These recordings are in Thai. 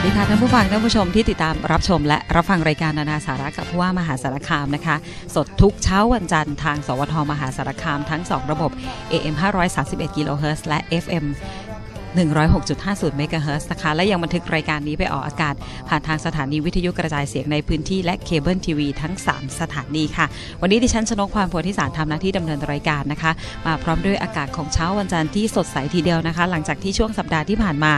สวัสดีค่ะท่านผู้ฟังท่านผู้ชมที่ติดตามรับชม และรับฟังรายการนานาสาระกับผู้ว่ามหาสารคามนะคะ สดทุกเช้าวันจันทร์ทาง สวทมหาสารคามทั้ง 2 ระบบ AM 531กิโลเฮิรตซ์และ FM 106.50เมกะเฮิรตซ์นะคะและยังบันทึกรายการนี้ไปออกอากาศ ผ่านทางสถานีวิทยุกระจายเสียงในพื้นที่และเคเบิลทีวีทั้ง 3 สถานีค่ะ วันนี้ดิฉันชนกความโพธิสารทำหน้าที่ดำเนินรายการนะคะ มาพร้อมด้วยอากาศของเช้าวันจันทร์ที่สดใสทีเดียวนะคะ หลังจากที่ช่วงสัปดาห์ที่ผ่านมา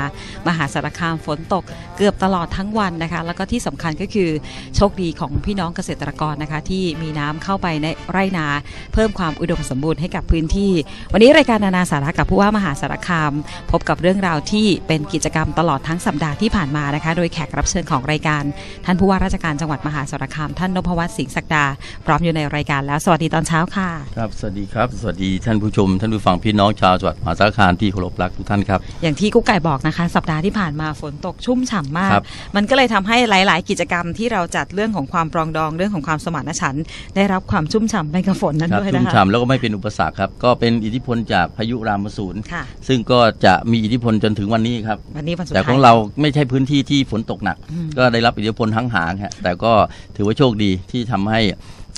มหาสารคามฝนตกเกือบตลอดทั้งวันนะคะ แล้วก็ที่สำคัญก็คือโชคดีของพี่น้องเกษตรกรนะคะ ที่มีน้ำเข้าไปในไร่นา เพิ่มความอุดมสมบูรณ์ให้กับพื้นที่ วันนี้รายการนานาสาระกับผู้ว่ามหาสารคาม พบกับเรื่องราวที่เป็นกิจกรรมตลอดทั้งสัปดาห์ที่ผ่านมานะคะ โดยแขกรับเชิญของรายการ ท่านผู้ว่าราชการจังหวัดมหาสารคาม ท่านนพวัฒน์สิงห์ศักดา พร้อมอยู่ในรายการแล้ว สวัสดีตอนเช้าค่ะ ครับ สวัสดีครับ สวัสดีท่านผู้ชม ท่านผู้ฟังพี่น้องชาวจังหวัดมหาสารคามที่เคารพรักทุกท่านครับ อย่างที่กุ๊กไก่บอกนะคะ สัปดาห์ที่ผ่านมาฝนตกชุ่มฉ่ำมากครับมันก็เลยทำให้หลาย ๆ กิจกรรมที่เราจัดเรื่องของความปรองดองเรื่องของความสมานฉันท์ได้รับความชุ่มฉ่ำไปกับฝนนั้นครับด้วยชุ่มนะคะฉ่ำแล้วก็ไม่เป็นอุปสรรคครับก็เป็นอิทธิพลจากพายุรามสูรค่ะซึ่งก็จะมีอิทธิพลจนถึงวันนี้ครับ วันนี้วันสุดแต่ท้ายของเราไม่ใช่พื้นที่ที่ฝนตกหนักอืมก็ได้รับอิทธิพลทั้งหางฮะแต่ก็ถือว่าโชคดีที่ทำให้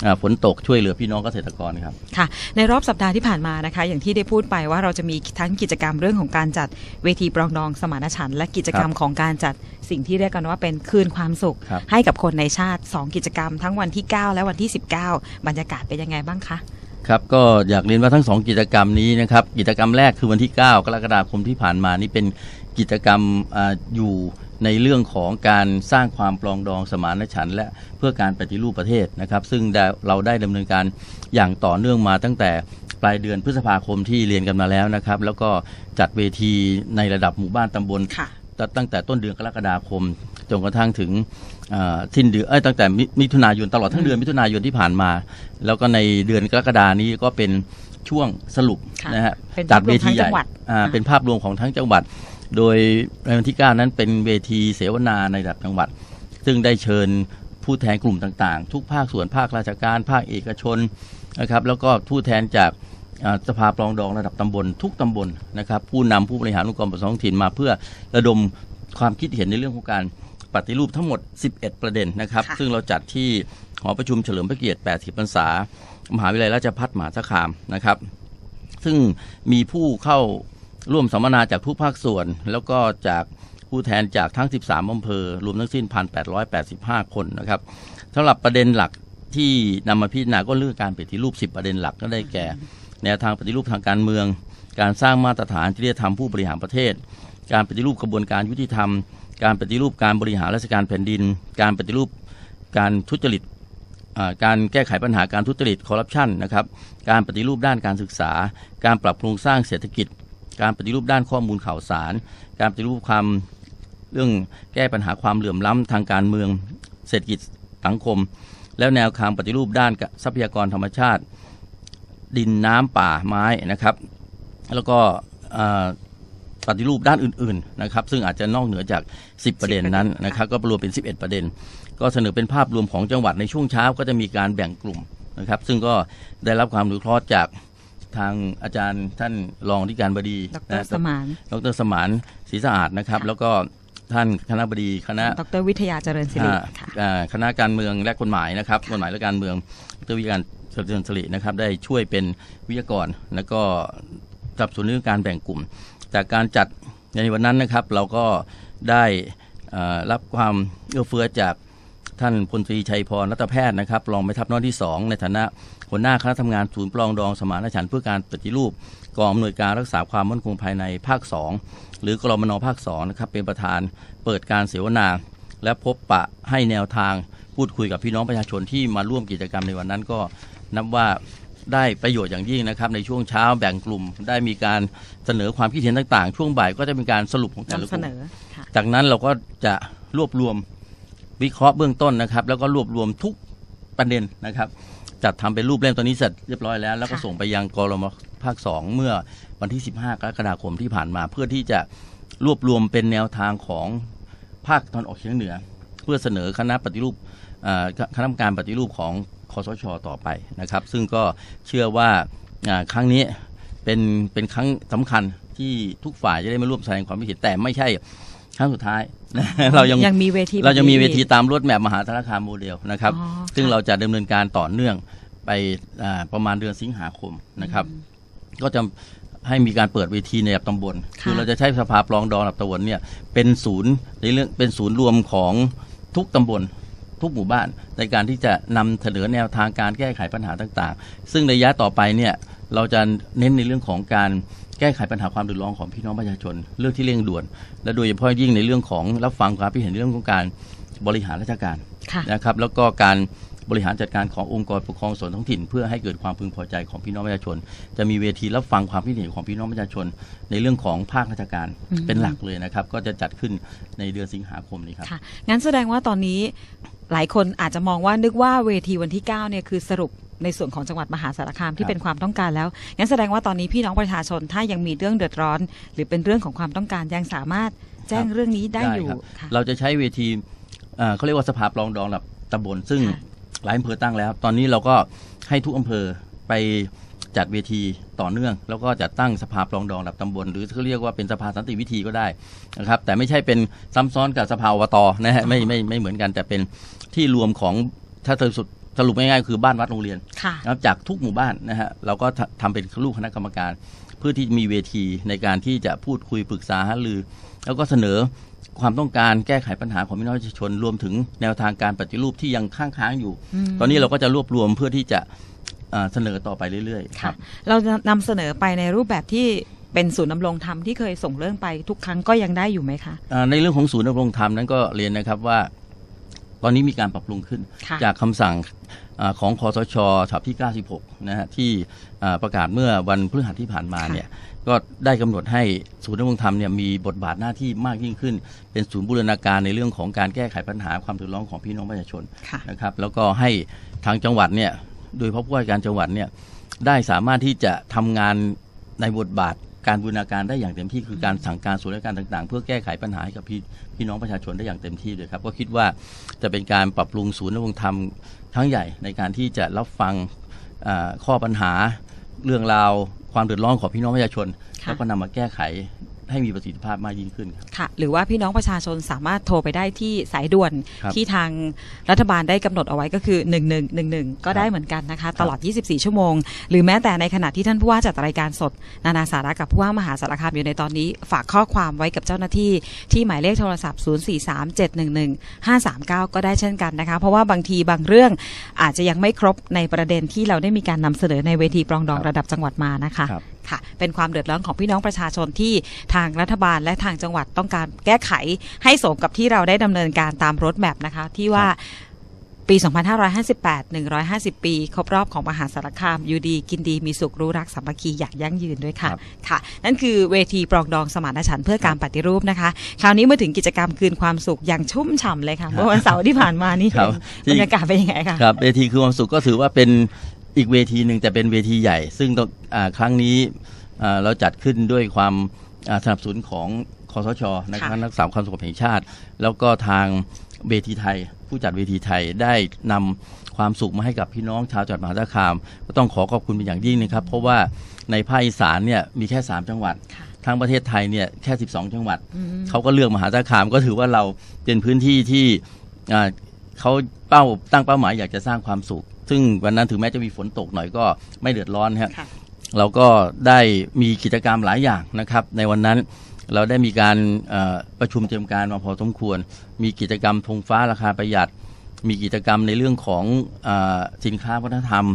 อ่าฝนตกช่วยเหลือพี่น้องเกษตรกรครับค่ะ ในรอบสัปดาห์ที่ผ่านมานะคะ อย่างที่ได้พูดไปว่าเราจะมีทั้งกิจกรรมเรื่องของการจัดเวทีปรองดองสมานฉันท์และกิจกรรมของการจัดสิ่งที่เรียกกันว่าเป็นคืนความสุขครับให้กับคนในชาติ 2 กิจกรรม ทั้งวันที่ 9 และวันที่ 19 บรรยากาศเป็นยังไงบ้างคะ ครับก็อยากเรียนว่าทั้งสองกิจกรรมนี้นะครับกิจกรรมแรกคือวันที่ 9 กรกฎาคมที่ผ่านมานี่เป็นกิจกรรมอาอยู่ในเรื่องของการสร้างความปรองดองสมานฉันท์และเพื่อการปฏิรูปประเทศนะครับ ซึ่งได้เราได้ดำเนินการอย่างต่อเนื่องมาตั้งแต่ปลายเดือนพฤษภาคมที่เรียนกันมาแล้วนะครับ แล้วก็จัดเวทีในระดับหมู่บ้านตำบลค่ะตั้งตั้งแต่ต้นเดือนกรกฎาคมจนกระทั่งถึงอ่า สิ้นเดือนเอ้ยตั้งแต่มิมิถุนายนตลอดทั้งเดือนมิถุนายนที่ผ่านมา แล้วก็ในเดือนกรกฎานี้ก็เป็นช่วงสรุปค่ะนะฮะเป็นจัดภาพรวมเวทีใหทั้งจัญ่งหวัดอ่าค่ะเป็นภาพรวมของทั้งจังหวัด โดยในวันที่ 9 นั้นเป็นเวทีเสวนาในระดับจังหวัด ซึ่งได้เชิญผู้แทนกลุ่มต่างๆ ทุกภาคส่วนภาคราชการ ภาคเอกชนนะครับแล้วก็ผู้แทนจากอ่าสภาปรองดองระดับตำบล ทุกตำบลนะครับผู้นำผู้บริหารองค์กรปกครองท้องถิ่นมาเพื่อระดมความคิดเห็นในเรื่องของการ ปฏิรูปทั้งหมด 11 ประเด็นนะครับค่ะซึ่งเราจัดที่หอประชุมเฉลิมพระเกียรติ 80 พรรษา มหาวิทยาลัยราชภัฏมหาสารคามนะครับ ซึ่งมีผู้เข้าร่วมสัมมนาจากทุกภาคส่วน แล้วก็จากผู้แทนจากทั้ง 13 อำเภอ รวมทั้งสิ้น 1,885 คนนะครับสำหรับประเด็นหลักที่นำมาพิจารณาก็เรื่องการปฏิรูป 10 ประเด็นหลักก็ได้แก่ แนวทางปฏิรูปทางการเมือง การสร้างมาตรฐานจริยธรรมผู้บริหารประเทศ การปฏิรูปกระบวนการยุติธรรม การปฏิรูปการบริหารราชการแผ่นดิน การปฏิรูปการทุจริตการแก้ไขปัญหาการทุจริตคอร์รัปชันนะครับการปฏิรูปด้านการศึกษา การปรับโครงสร้างเศรษฐกิจ การปฏิรูปด้านข้อมูลข่าวสาร การปฏิรูปความเรื่องแก้ปัญหาความเหลื่อมล้ำทางการเมืองเศรษฐกิจสังคม แล้วแนวทางปฏิรูปด้านทรัพยากรธรรมชาติ ดินน้ำป่าไม้นะครับ แล้วก็ ปฏิรูปด้านอื่นๆนะครับซึ่งอาจจะนอกเหนือจาก 10 ประเด็นนั้นนะครับก็รวมเป็น 11 ประเด็น ก็เสนอเป็นภาพรวมของจังหวัดในช่วงเช้าก็จะมีการแบ่งกลุ่มนะครับ ซึ่งก็ได้รับความอนุเคราะห์จากทางอาจารย์ท่านรองที่การบดีดรนะสมานดรสมานศรีสะอาดนะครับค่ะแล้วก็ท่านคณะบดีคณะ ดรวิทยาเจริญศิริอ่าค่ะอ่าคณะการเมืองและกฎหมายนะครับกฎหมายและการเมืองดรวิการเจริญสิรินะครับ ได้ช่วยเป็นวิทยากร แล้วก็สนับสนุนเรื่องการแบ่งกลุ่ม จากการจัดในวันนั้นนะครับเราก็ได้รับความเอื้อเฟื้อจากท่านพลตรีชัยพรรัตแพทย์นะครับรองแม่ทัพน้อยที่ 2 ในฐานะหัวหน้าคณะทำงานศูนย์ปลองดองสมานฉันท์เพื่อการปฏิรูปกองอำนวยการรักษาความมั่นคงภายในภาค 2 หรือกรมนภาค2นะครับเป็นประธานเปิดการเสวนา และพบปะให้แนวทางพูดคุยกับพี่น้องประชาชนที่มาร่วมกิจกรรมในวันนั้นก็นับว่า ได้ประโยชน์อย่างยิ่งนะครับ ในช่วงเช้าแบ่งกลุ่ม ได้มีการเสนอความคิดเห็นต่างๆ ช่วงบ่ายก็จะเป็นการสรุปของแต่ละนำกเสลุ่มนอค่ะจากนั้นเราก็จะรวบรวมวิเคราะห์เบื้องต้นนะครับ แล้วก็รวบรวมทุกประเด็นนะครับ จัดทำเป็นรูปเล่มตอนนี้เสร็จเรียบร้อยแล้ว แล้วก็ค่ะส่งไปยังกรมภาค 2 เมื่อวันที่ 15 กรกฎาคมที่ผ่านมา เพื่อที่จะรวบรวมเป็นแนวทางของภาคตอนออกเฉียงเหนือ เพื่อเสนอคณะปฏิรูปเอ่อคณะกรรมการปฏิรูปของ คอสชต่อไปนะครับ ซึ่งก็เชื่อว่าอ่าครั้งนี้เป็นเป็นครั้งสำคัญที่ทุกฝ่ายจะได้มาร่วมแสดงความคิดเห็นแต่ไม่ใช่ครั้งสุดท้ายเรายังยังมีเวทีเราจะมีแบบเวนี้ทีตามรถแมพมหาสารคามโมเดลนะครับอ๋อซึ่งค่ะเราจะดำเนินการต่อเนื่องไปอ่าประมาณเดือนสิงหาคมนะครับ ก็จะให้มีการเปิดเวทีในระดับตำบลค่ะคือเราจะใช้สภาปลองดองระดับตำบลเนี่ยเป็นศูนย์ในเรื่องเป็นศูนย์รวมของทุกตำบล ทุกหมู่บ้าน ในการที่จะนำเสนอแนวทางการแก้ไขปัญหาต่างๆ ซึ่งระยะต่อไปเนี่ยเราจะเน้นในเรื่องของการแก้ไขปัญหาความเดือดร้อนของพี่น้องประชาชน เรื่องที่เร่งด่วน และโดยเฉพาะยิ่งในเรื่องของรับฟังความคิดเห็นในเรื่องของการบริหารราชการค่ะนะครับแล้วก็การบริหารจัดการขององค์กรปกครองส่วนท้องถิ่น เพื่อให้เกิดความพึงพอใจของพี่น้องประชาชน จะมีเวทีรับฟังความคิดเห็นของพี่น้องประชาชน ในเรื่องของภาคราชการอืมเป็นหลักเลยนะครับ ก็จะจัดขึ้นในเดือนสิงหาคมนี้ครับค่ะงั้นแสดงว่าตอนนี้ หลายคนอาจจะมองว่านึกว่าเวทีวันที่9เนี่ยคือสรุปในส่วนของจังหวัดมหาสารคามคที่รับเป็นความต้องการแล้วงั้นแสดงว่าตอนนี้พี่น้องประชาชนถ้ายังมีเรื่องเดือดร้อน หรือเป็นเรื่องของความต้องการยังสามารถแจ้งเรื่องนี้ได้อยู่ครับค่ะเราจะใช้เวทีเอ่อเขาเรียกว่าสภาปลองดองระดับตำบลซึ่งค่ะหลายอำเภอตั้งแล้ว ตอนนี้เราก็ให้ทุกอำเภอไป จัดเวทีต่อเนื่อง แล้วก็จัดตั้งสภาปลองดองระดับตำบล หรือเขาเรียกว่าเป็นสภาสันติวิธีก็ได้นะครับ แต่ไม่ใช่เป็นซ้ำซ้อนกับสภาอบตนะฮะไม่ไม่ไม่เหมือนกัน แต่เป็นที่รวมของถ้าสรุปสรุปง่ายๆคือบ้านวัดโรงเรียนค่ะนะครับจากทุกหมู่บ้านนะฮะเราก็ทำทำเป็นลูกคณะกรรมการ เพื่อที่มีเวทีในการที่จะพูดคุยปรึกษาหารือ แล้วก็เสนอความต้องการแก้ไขปัญหาของพี่น้องประชาชนรวมถึงแนวทางการปฏิรูปที่ยังค้างค้างๆอยู่อืมตอนนี้เราก็จะรวบรวมเพื่อที่จะ เอ่อเสนอต่อไปเรื่อยๆค่ะเราจะนำเสนอไปในรูปแบบที่เป็นศูนย์ดำรงธรรมที่เคยส่งเรื่องไปทุกครั้งก็ยังได้อยู่ไหมคะอ่าในเรื่องของศูนย์ดำรงธรรมนั้นก็เรียนนะครับว่า ตอนนี้มีการปรับปรุงขึ้นค่ะจากคำสั่งอาของคอสชฉบับที่ 96 นะฮะที่อ่าประกาศเมื่อวันพฤหัสที่ผ่านมาค่ะเนี่ยก็ได้กำหนดให้ศูนย์ดำรงธรรมเนี่ยมีบทบาทหน้าที่มากยิ่งขึ้น เป็นศูนย์บูรณาการในเรื่องของการแก้ไขปัญหาความเดือดร้อนของพี่น้องประชาชนค่ะนะครับแล้วก็ให้ทางจังหวัดเนี่ย โดยพาะผู้ว่าการจังหวัดเนี่ยได้สามารถที่จะทำงานในบทบาทการบูรณาการได้อย่างเต็มที่คือการสั่งการส่วนราชการต่างๆ เพื่อแก้ไขปัญหาให้กับพี่พี่น้องประชาชนได้อย่างเต็มที่เลยครับก็คิดว่าจะเป็นการปรับปรุงศูนย์ดำรงธรรมทั้งใหญ่ในการที่จะรับฟังข้อปัญหาเรื่องราวความเดือดร้อนของพี่น้องประชาชน แล้วก็นำมาแก้ไข ให้มีประสิทธิภาพมากยิ่งขึ้นครับ ค่ะ หรือว่าพี่น้องประชาชนสามารถโทรไปได้ที่สายด่วนครับที่ทางรัฐบาลได้กำหนดเอาไว้ก็คือ 1111 ก็ได้เหมือนกันนะคะ ตลอด 24 ชั่วโมง หรือแม้แต่ในขณะที่ท่านผู้ว่าจัดรายการสด นานาสาระกับผู้ว่ามหาสารคามอยู่ในตอนนี้ ฝากข้อความไว้กับเจ้าหน้าที่ ที่หมายเลขโทรศัพท์ 0437115539 ก็ได้เช่นกันนะคะ เพราะว่าบางทีบางเรื่องอาจจะยังไม่ครบในประเด็นที่เราได้มีการนำเสนอในเวทีปรองดองครับระดับจังหวัดมานะคะครับค่ะ เป็นความเดือดร้อนของพี่น้องประชาชนที่ทางรัฐบาลและทางจังหวัดต้องการแก้ไขให้สมกับที่เราได้ดำเนินการตามรถแมพนะคะ ที่ว่าปี 2558 150 ปี ครบรอบของมหาสารคามอยู่ดีกินดีมีสุขรู้รักสามัคคีอย่างยั่งยืนด้วยค่ะครับค่ะ นั่นคือเวทีปรองดองสมานฉันท์เพื่อการปฏิรูปนะคะ คราวนี้มาถึงกิจกรรมคืนความสุขอย่างชุ่มฉ่ำเลยค่ะเมื่อวันเสาร์ที่ผ่านมานี่ครับบรรยากาศเป็นยังไงคะครับเวทีคือความสุขก็ถือว่าเป็นอีกเวทีหนึ่งแต่เป็นเวทีใหญ่ ซึ่งต้องอาครั้งนี้อ่าเราจัดขึ้นด้วยความอ่า สนับสนุนของคอสชนะคค่ะณะนักศึกษาความสงบแห่งชาติ แล้วก็ทางเวทีไทย ผู้จัดเวทีไทยได้นำความสุขมาให้กับพี่น้องชาวจังหวัดมหาสารคาม ก็ต้องขอขอบคุณเป็นอย่างยิ่งนะครับ เพราะว่าในภาคอีสานเนี่ยมีแค่ 3 จังหวัดค่ะทั้งประเทศไทยเนี่ยแค่ 12 จังหวัดอืมเขาก็เลือกมหาสารคาม ก็ถือว่าเราเป็นพื้นที่ที่อ่าเขาเป้าตั้งเป้าหมายอยากจะสร้างความสุข ซึ่งวันนั้นถึงแม้จะมีฝนตกหน่อยก็ไม่เดือดร้อนครับค่ะ เราก็ได้มีกิจกรรมหลายอย่างนะครับ ในวันนั้นเราได้มีการเอ่อประชุมเตรียมการมาพอสมควร มีกิจกรรมธงฟ้าราคาประหยัด มีกิจกรรมในเรื่องของเออสินค้าวัฒนธรรม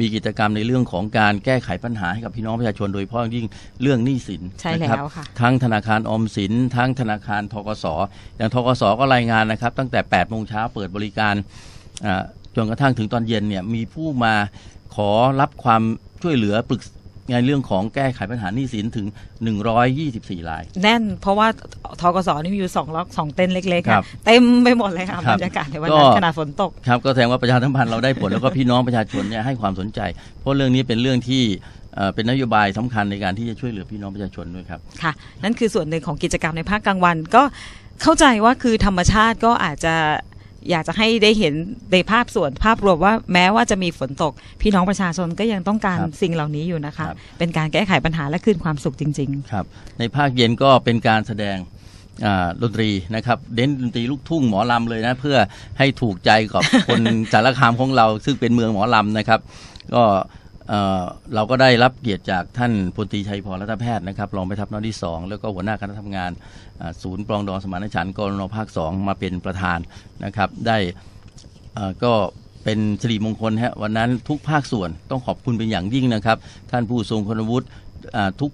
มีกิจกรรมในเรื่องของการแก้ไขปัญหาให้กับพี่น้องประชาชนโดยเฉพาะยิ่งเรื่องหนี้สินใช่นะครับแล้วค่ะทั้งธนาคารออมสิน ทั้งธนาคารทกสอย่างทกสก็รายงานนะครับ ตั้งแต่8โมงเช้าเปิดบริการอ่าจนกระทั่งถึงตอนเย็นเนี่ยมีผู้มาขอรับความช่วยเหลือปรึกษ ในเรื่องของแก้ไขปัญหาหนี้สินถึง 124ราย แน่น เพราะว่าทกสนี่มีอยู่สองล็อกสองเต็นท์เล็กๆครัค่ะบเต็มไปหมดเลยค่ะครับบรรยากาศในวันนั้นก็ขณะฝนตกครับก็แสดงว่าประชาสัมพันธ์เราได้ผลแล้วก็พี่น้องประชาชนเนี่ยให้ความสนใจ เพราะเรื่องนี้เป็นเรื่องที่เอ่อเป็นนโยบายสำคัญในการที่จะช่วยเหลือพี่น้องประชาชนด้วยครับค่ะ นั่นคือส่วนหนึ่งของกิจกรรมในภาคกลางวันก็เข้าใจว่าคือธรรมชาติก็อาจจะ อยากจะให้ได้เห็นในภาพส่วนภาพรวมว่าแม้ว่าจะมีฝนตก พี่น้องประชาชนก็ยังต้องการครับสิ่งเหล่านี้อยู่นะคะครับเป็นการแก้ไขปัญหาและคืนความสุขจริงครับ ในภาคเย็นก็เป็นการแสดงอ่าดนตรีนะครับเน้นดนตรีลูกทุ่งหมอลำเลยนะ เพื่อให้ถูกใจกับคนสารคามของเรา ซึ่งเป็นเมืองหมอลำนะครับ ก็ เเราก็ได้รับเกียรติจากท่านพลตรีชัยพรรัตนแพทย์นะครับรองไปทัพน้อยที่2แล้วก็หัวหน้าคณะทำงานศูนย์ปรองดองสมานฉันท์กรนภาค2มาเป็นประธานนะครับ ได้อ่อก็เป็นสิริมงคลฮะวันนั้นทุกภาคส่วนต้องขอบคุณเป็นอย่างยิ่งนะครับ ท่านผู้ทรงคุณวุฒิทุก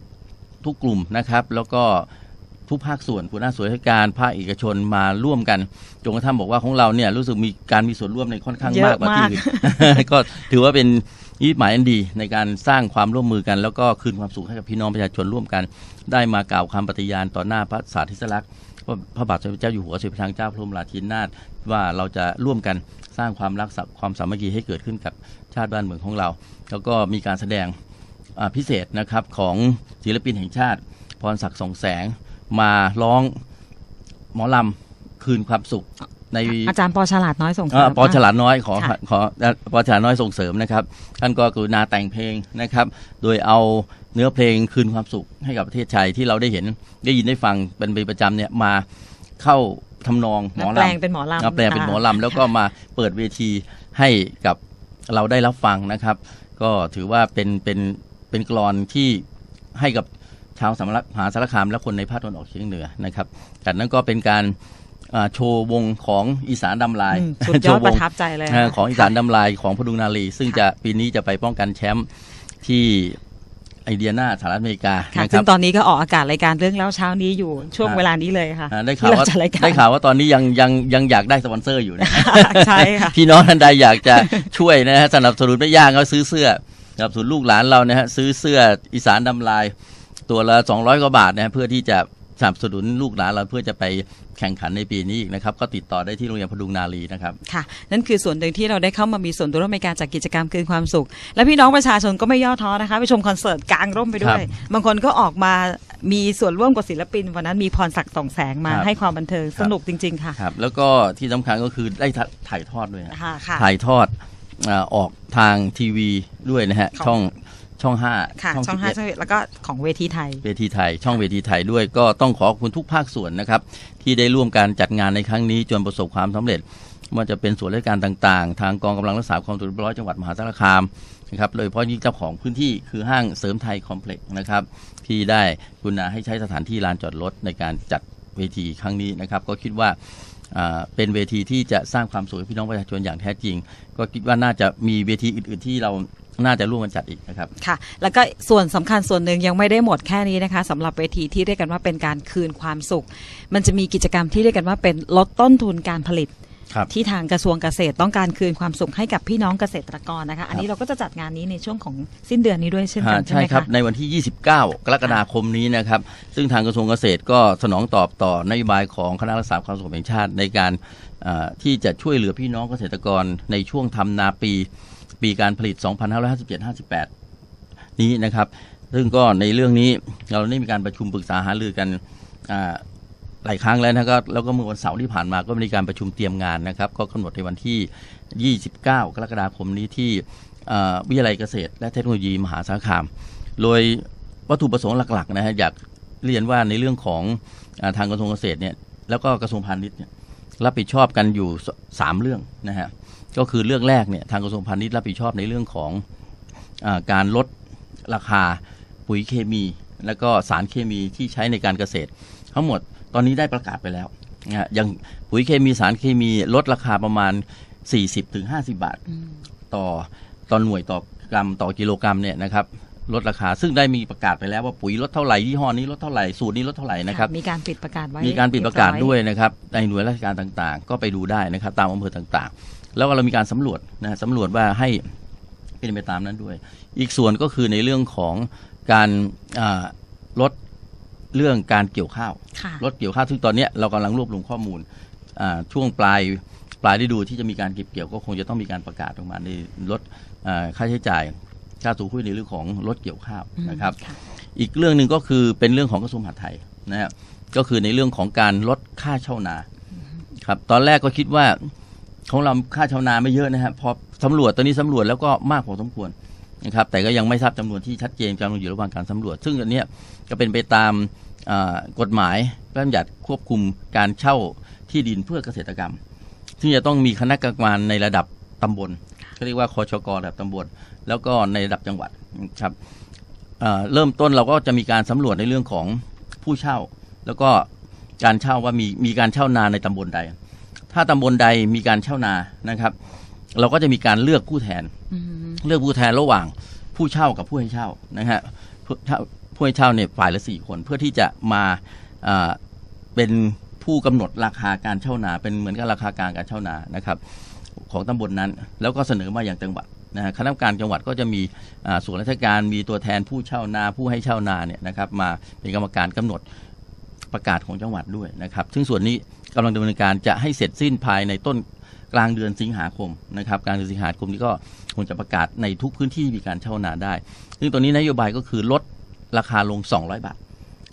ทุกกลุ่มนะครับ แล้วก็ ทุกภาคส่วนผู้หน้าส่วนราชการภาคเอกชนมาร่วมกันจนกระทั่งบอกว่าของเราเนี่ยรู้สึกมีการมีส่วนร่วมในค่อนข้างเยอะมากกว่าที่มาก อื่น ก็ถือว่าเป็นนิมิตหมายอันดีในการสร้างความร่วมมือกัน แล้วก็คืนความสุขให้กับพี่น้องประชาชนร่วมกัน ได้มากล่าวคำปฏิญาณต่อหน้าพระสาธิสลักษณ์ว่าพระบาทสมเด็จพระเจ้าอยู่หัวสมเด็จพระนางเจ้าพระบรมราชินีนาถว่าเราจะร่วมกันสร้างความรักสัความสามัคคีให้เกิดขึ้นกับชาติบ้านเมืองของเรา แล้วก็มีการแสดง อ่าพิเศษนะครับของศิลปินแห่งชาติ พรศักดิ์สองแสง มาร้องหมอลำคืนความสุข ในอาจารย์ปอฉลาดน้อยส่งเสริอ่ามปอฉลาดน้อยขอค่ะขอเอ่อปอฉลาดน้อยส่งเสริมนะครับท่านก็กรุณาแต่งเพลงนะครับ โดยเอาเนื้อเพลงคืนความสุขให้กับประเทศไทยที่เราได้เห็นได้ยินได้ฟังเป็นประจำเนี่ยมาเข้าทำนองหมอแปลงลำเป็นหมอลำมาแปลงเป็นหมอลำค่ะแล้วก็มาเปิดเวทีให้กับเราได้รับฟังนะครับ ก็ถือว่าเป็นเป็นเป็นกรอนที่ให้กับ ชาวสามรักมหาสารคามและคนในภาคตะวันออกเฉียงเหนือนะครับจากนั้นก็เป็นการอ่าโชว์วงของอีสานดำลายอืมสุดยอดประทับใจเลยเอ่อค่ะของอีสานดำลายของพดุงนารีซึ่งจะปีนี้จะไปป้องกันแชมป์ที่ไอเดียนาสหรัฐอเมริกาค่ะนะคซึ่รับงตอนนี้ก็ออกอากาศรายการเรื่องเล่าเช้านี้อยู่ช่วงอ่าเวลานี้เลยค่ะอ่าได้ที่ข่าวเราว่าจัดรายการได้ข่าวว่าตอนนี้ยังยังยังอยากได้สปอนเซอร์อยู่นะใช่ค่ะพี่น้องท่านใดอยากจะช่วยนะฮะสนับสนุนไม่ยากก็ซื้อเสื้อสนับสนุนลูกหลานเรานะฮะซื้อเสื้ออีสานดำลาย ตัวละ 200 กว่าบาทนะฮะเพื่อที่จะสนับสนุนลูกหลานเราเพื่อจะไปแข่งขันในปีนี้อีกนะครับ ก็ติดต่อได้ที่โรงเรียนพดุงนารีนะครับ ค่ะ นั่นคือส่วนหนึ่งที่เราได้เข้ามามีส่วนร่วมในการจัดกิจกรรมคืนความสุข และพี่น้องประชาชนก็ไม่ย่อท้อนะคะ ไปชมคอนเสิร์ตกลางร่มไปด้วย บางคนก็ออกมามีส่วนร่วมกับศิลปิน วันนั้นมีพรศักดิ์สองแสงมาครับให้ความบันเทิงครับสนุกจริง ๆ ค่ะครับแล้วก็ที่สำคัญก็คือได้ถ่าถ่ายทอดด้วยนะค่ะค่ะถ่ายทอดอาออกทางทีวีด้วยนะฮะของช่อง ช่องห้าค่ะช่องห้า11ช่องแล้วก็ของเวทีไทย เวทีไทย ช่องเวทีไทยด้วยก็ต้องขอขอบคุณทุกภาคส่วนนะครับ ที่ได้ร่วมการจัดงานในครั้งนี้จนประสบความสำเร็จไว่าจะเป็นส่วนราชการต่างๆ ทางกองกำลังรักษาความสงบเรียบร้อยจังหวัดมหาสารคามนะครับโดยเฉพาะยิ่งเจ้าของพื้นที่คือห้างเสริมไทยคอมเพล็กซ์นะครับที่ได้กรุณาให้ใช้สถานที่ลานจอดรถในการจัดเวทีครั้งนี้นะครับ ก็คิดว่าอ่าเป็นเวทีที่จะสร้างความสุขให้พี่น้องประชาชนอย่างแท้จริง ก็คิดว่าน่าจะมีเวทีอื่น ๆ ที่เรา น่าจะร่วมกันจัดอีกนะครับค่ะ แล้วก็ส่วนสำคัญส่วนหนึ่งยังไม่ได้หมดแค่นี้นะคะสำหรับเวทีที่เรียกกันว่าเป็นการคืนความสุข มันจะมีกิจกรรมที่เรียกกันว่าเป็นลดต้นทุนการผลิตครับที่ทางกระทรวงเกษตรต้องการคืนความสุขให้กับพี่น้องเกษตรกรนะคะ อันนี้เราก็จะจัดงานนี้ในช่วงของสิ้นเดือนนี้ด้วยเช่นกัอ่านใช่ใช่ไหมครับคะในวันที่ 29 กรกฎาคมนี้นะครับ ซึ่งทางกระทรวงเกษตรก็สนองตอบต่อนโยบายของคณะรักษาความสงบแห่งชาติในการอ่าที่จะช่วยเหลือพี่น้องเกษตรกรในช่วงทำนาปี ปีการผลิต 2557-58 นี้นะครับ ซึ่งก็ในเรื่องนี้เราได้มีการประชุมปรึกษาหารือกันหลายครั้งแล้วนะครับแล้วก็เมื่อวันเสาร์ที่ผ่านมาก็มีการประชุมเตรียมงานนะครับ ก็กำหนดในวันที่ 29 กรกฎาคมนี้ที่วิทยาลัยเกษตร และเทคโนโลยีมหาสารคาม โดยวัตถุประสงค์หลักๆนะฮะอยากเรียนว่าในเรื่องของอทางกระทรวงเกษตรเนี่ยแล้วก็กระทรวงพาณิชย์เนี่ย รับผิดชอบกันอยู่สสามเรื่องนะฮะก็คือเรื่องแรกเนี่ยทางกระทรวงพาณิชย์รับผิดชอบในเรื่องของอาการลดราคาปุ๋ยเคมี แล้วก็สารเคมีที่ใช้ในการเกษตร ทั้งหมดตอนนี้ได้ประกาศไปแล้วนะฮะอย่างปุ๋ยเคมีสารเคมีลดราคาประมาณ 40-50 บาท ต่อต่อหน่วยต่อกรัมต่อกิโลกรัมเนี่ยนะครับ ลดราคา ซึ่งได้มีประกาศไปแล้วว่าปุ๋ยลดเท่าไหร่ยี่ห้อนี้ลดเท่าไหร่สูตรนี้ลดเท่าไหร่นะครับมีการปิดประกาศไว้มีการปิดประกาศเอด้วยนะครับในหน่วยราชการต่างๆ ก็ไปดูได้นะครับตามอำเภอต่างๆ แล้วก็เรามีการสำรวจนะฮะสำรวจว่าให้เป็นไปตามนั้นด้วย อีกส่วนก็คือในเรื่องของการอ่าลดเรื่องการเกี่ยวข้าวค่ะรถเกี่ยวข้าวซึ่งตอนเนี้ยเรากำลังรวบรวมข้อมูลอ่าช่วงปลายปลายฤดูที่จะมีการเก็บเกี่ยวก็คงจะต้องมีการประกาศออกมาในลดอ่าค่าใช้จ่าย ค่าสูงขึ้นในเรื่องของรถเกี่ยวข้าวนะครับค่ะอีกเรื่องหนึ่งก็คือเป็นเรื่องของกระทรวงมหาดไทยนะครับก็คือในเรื่องของการลดค่าเช่านาครับตอนแรกก็คิดว่าของเราค่าเช่านาไม่เยอะนะครับพอสำรวจตอนนี้สำรวจแล้วก็มากพอสมควรนะครับ แต่ก็ยังไม่ทราบจำนวนที่ชัดเจนกำลังอยู่ระหว่างการสำรวจ ซึ่งอันเนี้ยก็เป็นไปตามอ่ากฎหมายพระราชบัญญัติควบคุมการเช่าที่ดินเพื่อเกษตรกรรม ซึ่งจะต้องมีคณะกรรมการในระดับตำบล เขาเรียกว่าคชกระดับตำบลแล้วก็ในระดับจังหวัดครับเอ่อเริ่มต้นเราก็จะมีการสำรวจในเรื่องของผู้เช่า แล้วก็การเช่าว่ามีมีการเช่านาในตำบลใด ถ้าตำบลใดมีการเช่านานะครับ เราก็จะมีการเลือกผู้แทนอืมเลือกผู้แทนระหว่างผู้เช่ากับผู้ให้เช่านะฮะผู้เช่าผู้ให้เช่าเนี่ยฝ่ายละสี่คนเพื่อที่จะมาอ่าเป็นผู้กำหนดราคาการเช่านา เป็นเหมือนกับราคากลางการเช่านานะครับ ของตำบลนั้น แล้วก็เสนอมาอย่างจังหวัดนะฮะคณะกรรมการจังหวัดก็จะมีส่วนราชการมีตัวแทนผู้เช่านาผู้ให้เช่านาเนี่ยนะครับมาเป็นกรรมการกำหนดประกาศของจังหวัดด้วยนะครับ ซึ่งส่วนนี้กำลังดำเนินการจะให้เสร็จสิ้นภายในต้นกลางเดือนสิงหาคมนะครับกลางเดือนสิงหาคมนี้ก็คงจะประกาศในทุกพื้นที่มีการเช่านาได้ ซึ่งตัวนี้นโยบายก็คือลดราคาลง 200 บาท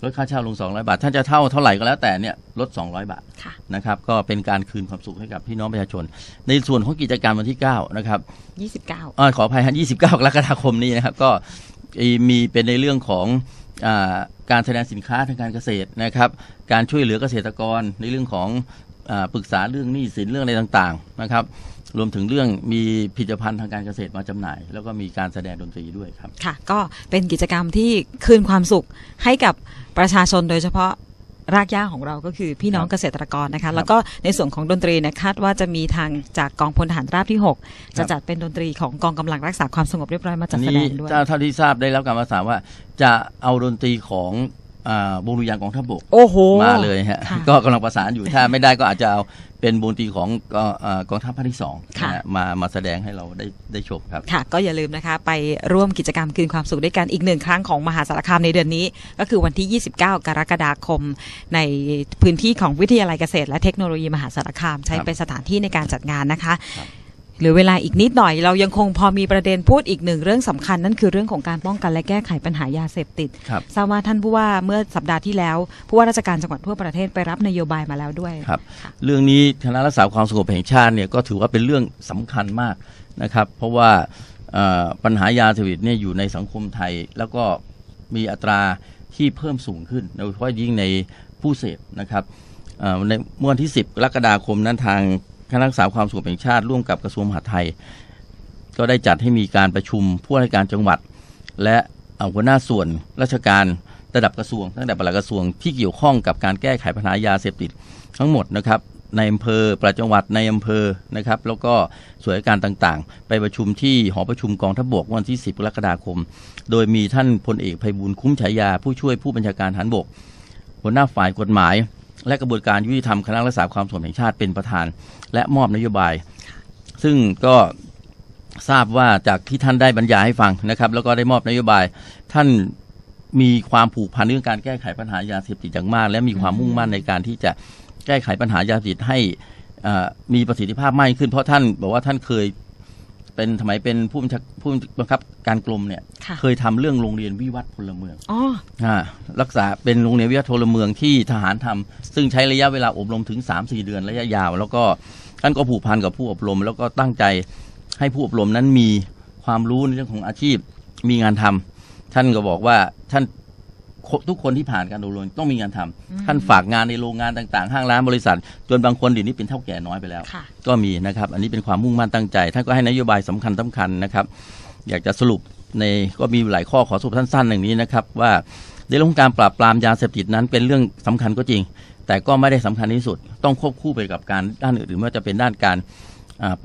ลดค่าเช่าลง 200 บาท ท่านจะเช่าเท่าไหร่ก็แล้วแต่เนี่ยลด 200 บาทค่ะนะครับ ก็เป็นการคืนความสุขให้กับพี่น้องประชาชน ในส่วนของกิจกรรมวันที่ 9 นะครับยี่สิบเก้าอาขออภัยฮะ29กรกฎาคมนี้นะครับ ก็มีเป็นในเรื่องของอาการแสดงสินค้าทางการเกษตรนะครับ การช่วยเหลือเกษตรกรในเรื่องของอาปรึกษาเรื่องหนี้สินเรื่องอะไรต่างๆนะครับ รวมถึงเรื่องมีผลิตภัณฑ์ทางการเกษตรมาจำหน่าย แล้วก็มีการแสดงดนตรีด้วยครับ ค่ะ ก็เป็นกิจกรรมที่คืนความสุขให้กับประชาชนโดยเฉพาะรากหญ้าของเราก็คือพี่น้องครับเกษตรกรนะคะ แล้วก็ในส่วนของดนตรีเนี่ยคาดว่าจะมีทางจากกองพลทหารราบที่ 6 จะจัดเป็นดนตรีของกองกำลังรักษาความสงบเรียบร้อยมาจัดแสดงด้วยเจ้าเท่าที่ทราบได้รับการประสานว่าจะเอาดนตรีของอ่าวงดุริยางค์กองทัพบกโอ้โหมาเลยฮะค่ะก็กำลังประสานอยู่ถ้าไม่ได้ก็อาจจะเอา เป็นวงดนตรีของกองอ่ากองทัพภาคที่สองค่ะนะฮะมามาแสดงให้เราได้ได้ชมครับค่ะ ก็อย่าลืมนะคะ ไปร่วมกิจกรรมคืนความสุขด้วยกันอีกหนึ่งครั้งของมหาสารคามในเดือนนี้ ก็คือวันที่ 29 กรกฎาคม ในพื้นที่ของวิทยาลัยเกษตร และเทคโนโลยีมหาสารคาม ใช้ครับเป็นสถานที่ในการจัดงานนะคะครับเหรือเวลาอีกนิดหน่อย เรายังคงพอมีประเด็นพูดอีกหนึ่งเรื่องสำคัญ นั่นคือเรื่องของการป้องกันและแก้ไขปัญหายาเสพติดครับทราบว่าท่านผู้ว่าเมื่อสัปดาห์ที่แล้ว ผู้ว่าราชการจังหวัดทั่วประเทศไปรับนโยบายมาแล้วด้วยครับค่ะเรื่องนี้คณะรักษาความสงบแห่งชาติเนี่ยก็ถือว่าเป็นเรื่องสำคัญมากนะครับ เพราะว่าเอ่อปัญหายาเสพติดเนี่ยอยู่ในสังคมไทย แล้วก็มีอัตราที่เพิ่มสูงขึ้นโดยเฉพาะยิ่งในผู้เสพนะครับเอ่อในเมื่อวันที่ 10กรกฎาคมนั้นทาง คณะรักษาความสงบแห่งชาติร่วมกับกระทรวงมหาดไทย ก็ได้จัดให้มีการประชุมผู้ว่าราชการจังหวัด และหัวหน้าส่วนราชการระดับกระทรวงตั้งแต่ปลัดกระทรวงที่เกี่ยวข้องกับการแก้ไขปัญหายาเสพติดทั้งหมดนะครับในอำเภอปลัดจังหวัดในอำเภอนะครับแล้วก็ส่วนราชการต่างๆ ไปประชุมที่หอประชุมกองทัพบกวันที่ 10กรกฎาคม โดยมีท่านพลเอกไพบูลย์คุ้มฉายา ผู้ช่วยผู้บัญชาการทหารบกหัวหน้าฝ่ายกฎหมาย และกระบวนการยุติธรรมคณะรักษาความสงบแห่งชาติเป็นประธาน และมอบนโยบาย ซึ่งก็ทราบว่าจากที่ท่านได้บรรยายให้ฟังนะครับ แล้วก็ได้มอบนโยบาย ท่านมีความผูกพันเรื่องการแก้ไขปัญหายาเสพติดอย่างมาก และมีความมุ่งมั่นในการที่จะแก้ไขปัญหายาเสพติดให้มีประสิทธิภาพมากขึ้น เพราะท่านบอกว่าท่านเคย เป็นสมัยเป็นผู้บัญชาผู้บังคับการกรมเนี่ยค่ะเคยทำเรื่องโรงเรียนวิวัฒน์พลเมืองอ๋ออ่ารักษาเป็นโรงเรียนวิทยาพลเมืองที่ทหารทำซึ่งใช้ระยะเวลาอบรมถึง 3-4 เดือนระยะยาว แล้วก็ท่านก็ผูกพันกับผู้อบรม แล้วก็ตั้งใจให้ผู้อบรมนั้นมีความรู้ในเรื่องของอาชีพมีงานทำท่านก็บอกว่าท่าน ทุกคนที่ผ่านการอบรมต้องมีงานทำท่านฝากงานในโรงงานต่างๆ ห้างร้านบริษัท จนบางคนเดี๋ยวนี้เป็นเท่าแก่น้อยไปแล้วค่ะก็มีนะครับ อันนี้เป็นความมุ่งมั่นตั้งใจ ท่านก็ให้นโยบายสำคัญสำคัญนะครับ อยากจะสรุปในก็มีหลายข้อขอสรุปสั้นๆอย่างนี้นะครับ ว่าในเรื่องของการปราบปรามยาเสพติดนั้นเป็นเรื่องสำคัญก็จริง แต่ก็ไม่ได้สำคัญที่สุด ต้องควบคู่ไปกับการด้านอื่นๆไม่ว่าจะเป็นด้านการอ่า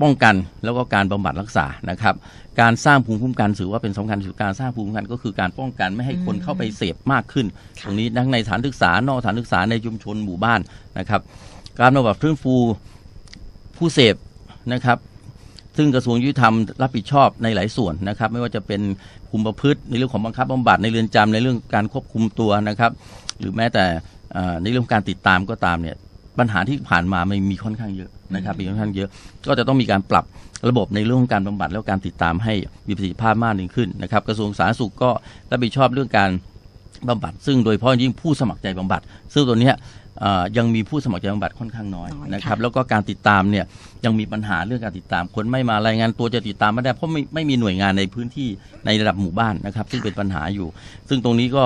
ป้องกันแล้วก็การบำบัดรักษานะครับ การสร้างภูมิคุ้มกันถือว่าเป็นสำคัญที่สุดการสร้างภูมิคุ้มกันก็คือการป้องกันไม่ให้คนเข้าไปเสพมากขึ้นค่ะตรงนี้ทั้งในสถานศึกษานอกสถานศึกษาในชุมชนหมู่บ้านนะครับ การบำบัดฟื้นฟูผู้เสพนะครับซึ่งกระทรวงยุติธรรมรับผิดชอบในหลายส่วนนะครับ ไม่ว่าจะเป็นคุมประพฤติในเรื่องของบังคับบำบัดในเรือนจำในเรื่องการควบคุมตัวนะครับ หรือแม้แต่เอ่อในเรื่องการติดตามก็ตามเนี่ย ปัญหาที่ผ่านมามันมีค่อนข้างเยอะนะครับมีค่อนข้างเยอะ ก็จะต้องมีการปรับระบบในเรื่องของการบำบัดแล้วการติดตามให้มีประสิทธิภาพมากยิ่งขึ้นนะครับ กระทรวงสาธารณสุขก็รับผิดชอบเรื่องการบำบัดซึ่งโดยเฉพาะยิ่งผู้สมัครใจบำบัด ซึ่งตัวเนี้ยเอ่อยังมีผู้สมัครใจบำบัดค่อนข้างน้อยน้อยนะครับค่ะแล้วก็การติดตามเนี่ยยังมีปัญหาเรื่องการติดตาม คนไม่มารายงานตัวจะติดตามไม่ได้เพราะไม่ไม่มีหน่วยงานในพื้นที่ในระดับหมู่บ้านนะครับ ซึ่งเป็นปัญหาอยู่ ซึ่งตรงนี้ก็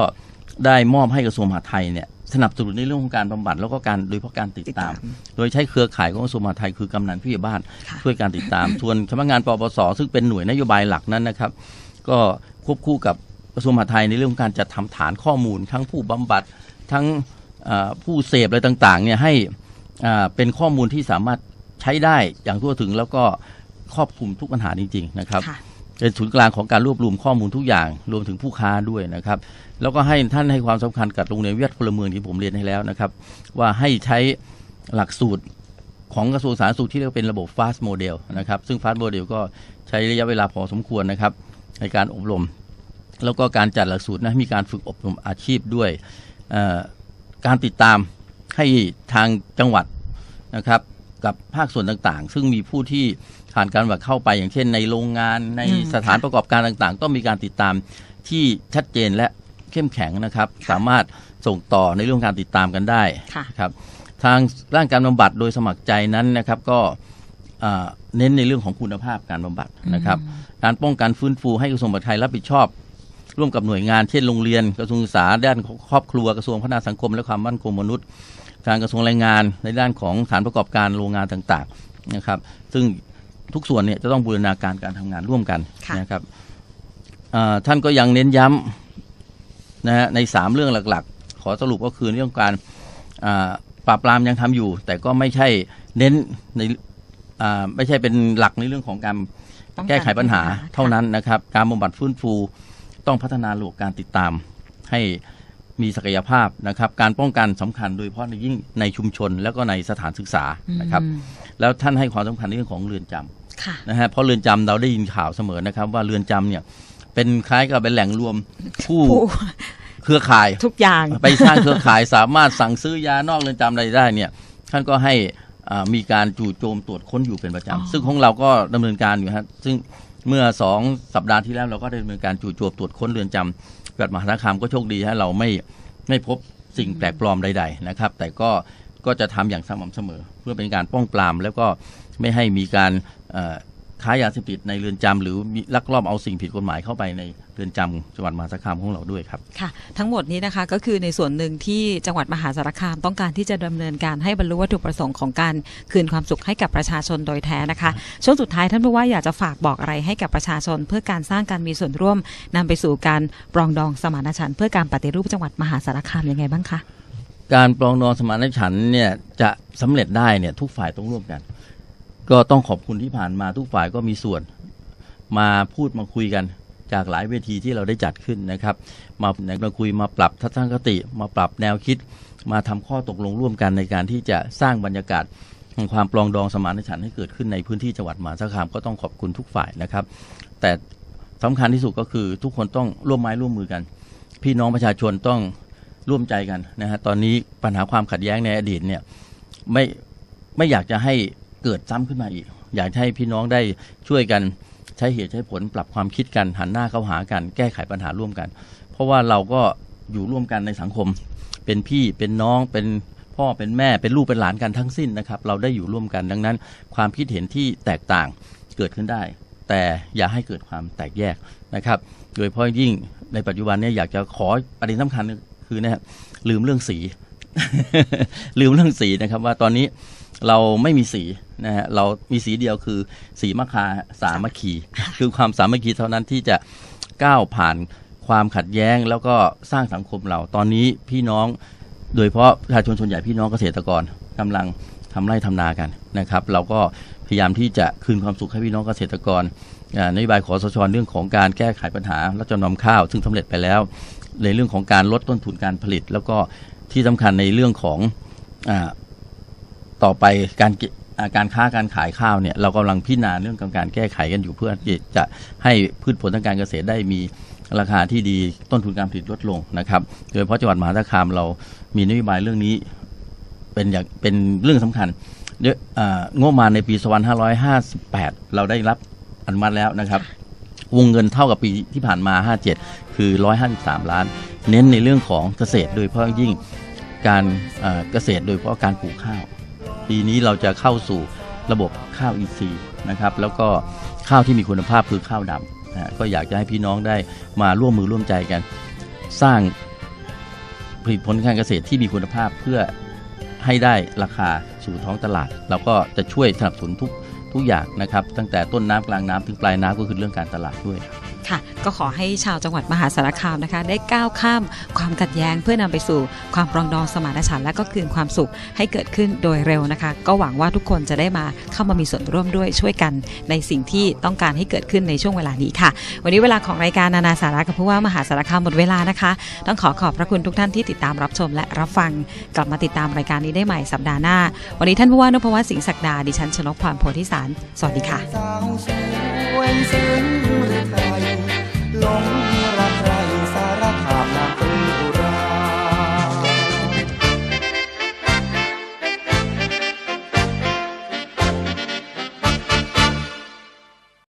ได้มอบให้กระทรวงมหาดไทยเนี่ย สนับสนุนในเรื่องของการบำบัดแล้วก็การโดยเฉพาะการติดติดตาตามมโดยใช้เครือข่ายของกระทรวงมหาดไทยคือกำนันผู้ใหญ่บ้านค่ะช่วยการติดตามส่วนสำนักงานปปสซึ่งเป็นหน่วยนโยบายหลักนั้นนะครับ ก็ควบคู่กับกระทรวงมหาดไทยในเรื่องของการจัดทำฐานข้อมูล ทั้งผู้บำบัดทั้งเอ่อผู้เสพอะไรต่างๆเนี่ยให้อ่าเป็นข้อมูลที่สามารถใช้ได้อย่างทั่วถึงแล้วก็ครอบคลุมทุกปัญหาจริง ๆ นะครับค่ะ เป็นศูนย์กลางของการรวบรวมข้อมูลทุกอย่าง รวมถึงผู้ค้าด้วยนะครับ แล้วก็ให้ท่านให้ความสำคัญกับโรงเรียนวิทยาพลเมืองที่ผมเรียนให้แล้วนะครับ ว่าให้ใช้หลักสูตรของกระทรวงสาธารณสุขที่เรียกเป็นระบบ fast model นะครับ ซึ่ง fast model ก็ใช้ระยะเวลาพอสมควรนะครับ ในการอบรม แล้วก็การจัดหลักสูตรนะมีการฝึกอบรมอาชีพด้วยการติดตามให้ทางจังหวัดนะครับกับภาคส่วนต่างๆ ซึ่งมีผู้ที่ผ่านการบัดเข้าไปอย่างเช่น ในโรงงานในอืมสถานประกอบการต่างๆ ต้องมีการติดตามที่ชัดเจนและเข้มแข็งนะครับ สามารถส่งต่อในเรื่องการติดตามกันได้ค่ะครับทางร่างการบำบัดโดยสมัครใจนั้นนะครับก็อ่าเน้นในเรื่องของคุณภาพการบำบัดนะครับ การป้องกันฟื้นฟูให้กระทรวงมหาดไทยรับผิดชอบ ร่วมกับหน่วยงานเช่นโรงเรียนกระทรวงศึกษาด้านครอบครัวกระทรวงพัฒนาสังคม และความมั่นคงมนุษย์ การกระทรวงแรงงานในด้านของสถานประกอบการโรงงานต่างๆนะครับ ซึ่ง ทุกส่วนเนี่ยจะต้องบูรณาการการทำงานร่วมกันค่ะนะครับอ่าท่านก็ยังเน้นย้ำนะฮะในสามเรื่องหลักๆ ขอสรุปก็คือเรื่องการอ่าปราบปรามยังทำอยู่ แต่ก็ไม่ใช่เน้นในอ่าไม่ใช่เป็นหลักในเรื่องของการต้องแก้ไขปัญหาค่ะเท่านั้นนะครับ การบำบัดฟื้นฟูต้องพัฒนาระบบการติดตามให้มีศักยภาพนะครับ การป้องกันสำคัญโดยเฉพาะในยิ่งในชุมชน แล้วก็ในสถานศึกษานะครับอืม แล้วท่านให้ความสำคัญในเรื่องของเรือนจำค่ะนะฮะเพราะเรือนจำเราได้ยินข่าวเสมอนะครับ ว่าเรือนจำเนี่ย เป็นคล้ายกับเป็นแหล่งรวมผู้ผู้เครือข่ายทุกอย่างไปสร้างเครือข่ายสามารถสั่งซื้อยานอกเรือนจำอะไรได้เนี่ยท่านก็ให้อ่ามีการจู่โจมตรวจค้นอยู่เป็นประอ๋อจำซึ่งของเราก็ดำเนินการอยู่ฮะซึ่งเมื่อสองสัปดาห์ที่แล้วเราก็ได้ดำเนินการจู่โจมตรวจค้นเรือนจำจังหวัดมหาสารคามก็โชคดีฮะเราไม่ไม่พบสิ่งแปลกปลอมใด ๆนะครับ แต่ก็ ก็จะทำอย่างสม่ำเสมอ เพื่อเป็นการป้องปราม แล้วก็ไม่ให้มีการเอ่อค้ายาเสพติดในเรือนจำหรือมีลักลอบเอาสิ่งผิดกฎหมายเข้าไปในเรือนจำจังหวัดมหาสารคามของเราด้วยครับค่ะทั้งหมดนี้นะคะก็คือในส่วนหนึ่งที่จังหวัดมหาสารคามต้องการที่จะดำเนินการให้บรรลุวัตถุประสงค์ของการคืนความสุขให้กับประชาชนโดยแท้นะคะ ช่วงสุดท้ายท่านผู้ว่าอยากจะฝากบอกอะไรให้กับประชาชน เพื่อการสร้างการมีส่วนร่วมนำไปสู่การปรองดองสมานฉันท์เพื่อการปฏิรูปจังหวัดมหาสารคามยังไงบ้างคะ การปรองดองสมานฉันท์เนี่ยจะสำเร็จได้เนี่ยทุกฝ่ายต้องร่วมกัน ก็ต้องขอบคุณที่ผ่านมาทุกฝ่ายก็มีส่วนมาพูดมาคุยกันจากหลายเวทีที่เราได้จัดขึ้นนะครับ มามาคุยมาปรับทัศนคติ มาปรับแนวคิด มาทำข้อตกลงร่วมกันในการที่จะสร้างบรรยากาศแห่งความปรองดองสมานฉันท์ให้เกิดขึ้นในพื้นที่จังหวัดมหาสารคามก็ต้องขอบคุณทุกฝ่ายนะครับ แต่สำคัญที่สุดก็คือทุกคนต้องร่วมไม้ร่วมมือกัน พี่น้องประชาชนต้อง ร่วมใจกันนะฮะตอนนี้ปัญหาความขัดแย้งในอดีตเนี่ยไม่ไม่อยากจะให้เกิดซ้ำขึ้นมาอีก อยากให้พี่น้องได้ช่วยกันใช้เหตุใช้ผลปรับความคิดกันหันหน้าเข้าหากัน แก้ไขปัญหาร่วมกัน เพราะว่าเราก็อยู่ร่วมกันในสังคม เป็นพี่เป็นน้องเป็นพ่อเป็นแม่เป็นลูกเป็นหลานกันทั้งสิ้นนะครับ เราได้อยู่ร่วมกันดังนั้น ความคิดเห็นที่แตกต่างเกิดขึ้นได้ แต่อย่าให้เกิดความแตกแยกนะครับ โดยเฉพาะยิ่งในปัจจุบันเนี้อยากจะขอประเด็นสำคัญ คือนะฮะลืมเรื่องสี ลืมเรื่องสีนะครับ ว่าตอนนี้เราไม่มีสีนะฮะเรามีสีเดียวคือสีมะคาสามัคคีคือความสามัคคีเท่านั้นที่จะก้าวผ่านความขัดแย้งแล้วก็สร้างสังคมเรา ตอนนี้พี่น้องโดยเฉพาะประชาชนส่วนใหญ่พี่น้องเกษตรกรกำลังทำไร่ทำนากันนะครับ เราก็พยายามที่จะคืนความสุขให้พี่น้องเกษตรกรอ่านโยบายขอสชเรื่องของการแก้ไขปัญหาและจำนำข้าว ซึ่งสำเร็จไปแล้ว ในเรื่องของการลดต้นทุนการผลิต แล้วก็ที่สำคัญในเรื่องของอต่อไปการการค้าการขายข้าวเนี่ยเรากำลังพิจารณาเรื่องการแก้ไขกันอยู่เพื่อที่จะให้พืชผลทางการเกษตรได้มีราคาที่ดีต้นทุนการผลิตลดลงนะครับ โดยเฉพาะจังหวัดมหาสารคามเรามีนโยบายเรื่องนี้ เป็นอย่างเป็นเรื่องสำคัญเดี๋ยอ่างบประมาในปี 2558 เราได้รับอนุมัติแล้วนะครับ วงเงินเท่ากับปีที่ผ่านมา 57 คือ 153 ล้าน เน้นในเรื่องของเกษตร โดยเฉพาะยิ่งการเกษตรโดยเฉพาะการปลูกข้าว ปีนี้เราจะเข้าสู่ระบบข้าวอินทรีย์นะครับ แล้วก็ข้าวที่มีคุณภาพคือข้าวดำนะก็อยากจะให้พี่น้องได้มาร่วมมือร่วมใจกัน สร้างผลิตผลการเกษตรที่มีคุณภาพเพื่อให้ได้ราคาสู่ท้องตลาด เราก็จะช่วยสนับสนุนทุก ทุกอย่างนะครับ ตั้งแต่ต้นน้ำกลางน้ำถึงปลายน้ำก็คือเรื่องการตลาดด้วย ค่ะ ก็ขอให้ชาวจังหวัดมหาสารคามนะคะ ได้ก้าวข้ามความขัดแย้งเพื่อนำไปสู่ความปรองดองสมานฉันท์และก็คืนความสุขให้เกิดขึ้นโดยเร็วนะคะ ก็หวังว่าทุกคนจะได้มาเข้ามามีส่วนร่วมด้วยช่วยกันในสิ่งที่ต้องการให้เกิดขึ้นในช่วงเวลานี้ค่ะ วันนี้เวลาของรายการนานาสาระกับผู้ว่ามหาสารคามหมดเวลานะคะ ต้องขอขอบพระคุณทุกท่านที่ติดตามรับชมและรับฟังกลับมาติดตามรายการนี้ได้ใหม่สัปดาห์หน้า วันนี้ท่านผู้ว่านพวัฒน์สิงห์ศักดาดิฉันชนกพรโพธิสารสวัสดีค่ะ